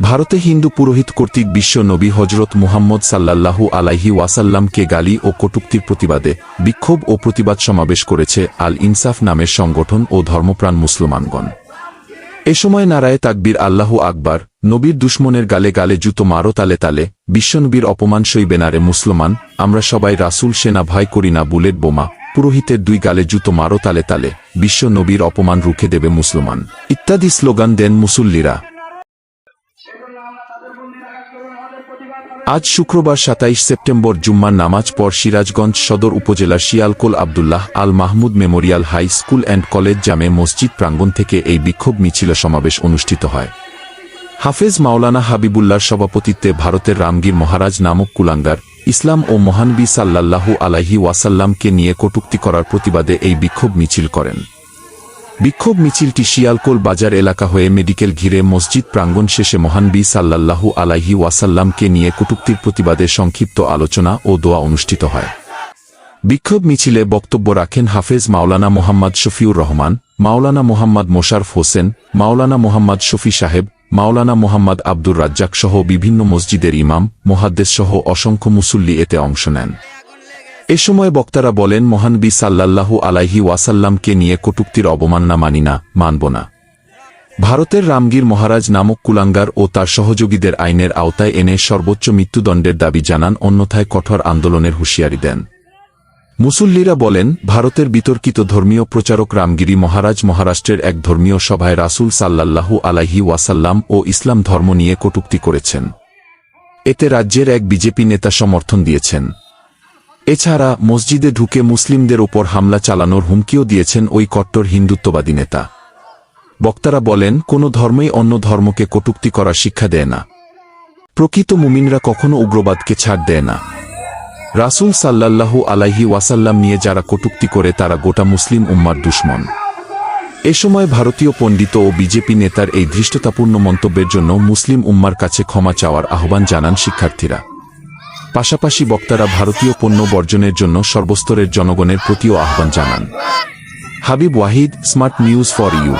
ভারতে হিন্দু পুরোহিত কর্তৃক বিশ্ব নবী হজরত মুহাম্মদ সাল্লাল্লাহু আলাইহি ওয়াসাল্লামকে গালি ও কটুক্তির প্রতিবাদে বিক্ষোভ ও প্রতিবাদ সমাবেশ করেছে আল ইনসাফ নামের সংগঠন ও ধর্মপ্রাণ মুসলমানগণ। এ সময় নারায় তাকবীর আল্লাহু আকবার নবীর দুশ্মনের গালে গালে জুতো মারো তালে তালে, বিশ্বনবীর অপমান সইবে না রে মুসলমান, আমরা সবাই রাসূল সেনা ভয় করি না বুলেট বোমা, পুরোহিতের দুই গালে জুতো মারো তালে তালে বিশ্ব নবীর অপমান রুখে দেবে মুসলমান। ইত্যাদি স্লোগান দেন মুসল্লিরা। আজ শুক্রবার সাতাইশ সেপ্টেম্বর জুম্মার নামাজ পর সিরাজগঞ্জ সদর উপজেলার Shialkol Abdullah Al Mahmud memorial high school and college জামে মসজিদ প্রাঙ্গণ থেকে এই বিক্ষোভ মিছিল সমাবেশ অনুষ্ঠিত হয়। হাফেজ মাওলানা হাবিবুল্লাহর সভাপতিত্বে ভারতের রামগীর মহারাজ নামক কুলাঙ্গার, ইসলাম ও মহানবী সাল্লাল্লাহু আলাইহি ওয়াসাল্লামকে নিয়ে কটুক্তি করার প্রতিবাদে এই বিক্ষোভ মিছিল করেন। বিক্ষোভ মিছিলটি শিয়ালকোল বাজার এলাকা হয়ে মেডিকেল ঘিরে মসজিদ প্রাঙ্গণ শেষে মহানবী সাল্লাল্লাহু আলাইহি ওয়াসাল্লামকে নিয়ে কটূক্তির প্রতিবাদে সংক্ষিপ্ত আলোচনা ও দোয়া অনুষ্ঠিত হয়। বিক্ষোভ মিছিলে বক্তব্য রাখেন হাফেজ মাওলানা মোহাম্মদ শফিউর রহমান, মাওলানা মোহাম্মদ মোশারফ হোসেন, মাওলানা মোহাম্মদ শফি সাহেব মাওলানা মোহাম্মদ আব্দুর রাজ্জাক সহ বিভিন্ন মসজিদের ইমাম, মোহাদ্দেস সহ অসংখ্য মুসল্লি এতে অংশ নেন। এ সময় বক্তারা বলেন মহানবী সাল্লাল্লাহু আলাইহি ওয়াসাল্লামকে নিয়ে কটুক্তির অবমাননা মানি না, মানব না। ভারতের রামগীর মহারাজ নামক কুলাঙ্গার ও তার সহযোগীদের আইনের আওতায় এনে সর্বোচ্চ মৃত্যুদণ্ডের দাবি জানান, অন্যথায় কঠোর আন্দোলনের হুঁশিয়ারি দেন। মুসল্লিরা বলেন, ভারতের বিতর্কিত ধর্মীয় প্রচারক রামগিরি মহারাজ মহারাষ্ট্রের এক ধর্মীয় সভায় রাসূল সাল্লাল্লাহু আলাইহি ওয়াসাল্লাম ও ইসলাম ধর্ম নিয়ে কটূক্তি করেছেন। এতে রাজ্যের এক বিজেপি নেতা সমর্থন দিয়েছেন। এছাড়া মসজিদে ঢুকে মুসলিমদের ওপর হামলা চালানোর হুমকিও দিয়েছেন ওই কট্টর হিন্দুত্ববাদী নেতা। বক্তারা বলেন, কোনো ধর্মই অন্য ধর্মকে কটূক্তি করার শিক্ষা দেয় না। প্রকৃত মুমিনরা কখনো উগ্রবাদকে ছাড় দেয় না। রাসূল সাল্লাল্লাহু আলাইহি ওয়াসাল্লাম নিয়ে যারা কটূক্তি করে তারা গোটা মুসলিম উম্মার দুশ্মন। এ সময় ভারতীয় পণ্ডিত ও বিজেপি নেতার এই ধৃষ্টতাপূর্ণ মন্তব্যের জন্য মুসলিম উম্মার কাছে ক্ষমা চাওয়ার আহ্বান জানান শিক্ষার্থীরা। পাশাপাশি বক্তারা ভারতীয় পণ্য বর্জনের জন্য সর্বস্তরের জনগণের প্রতিও আহ্বান জানান। Habib Wahid, smart news for you.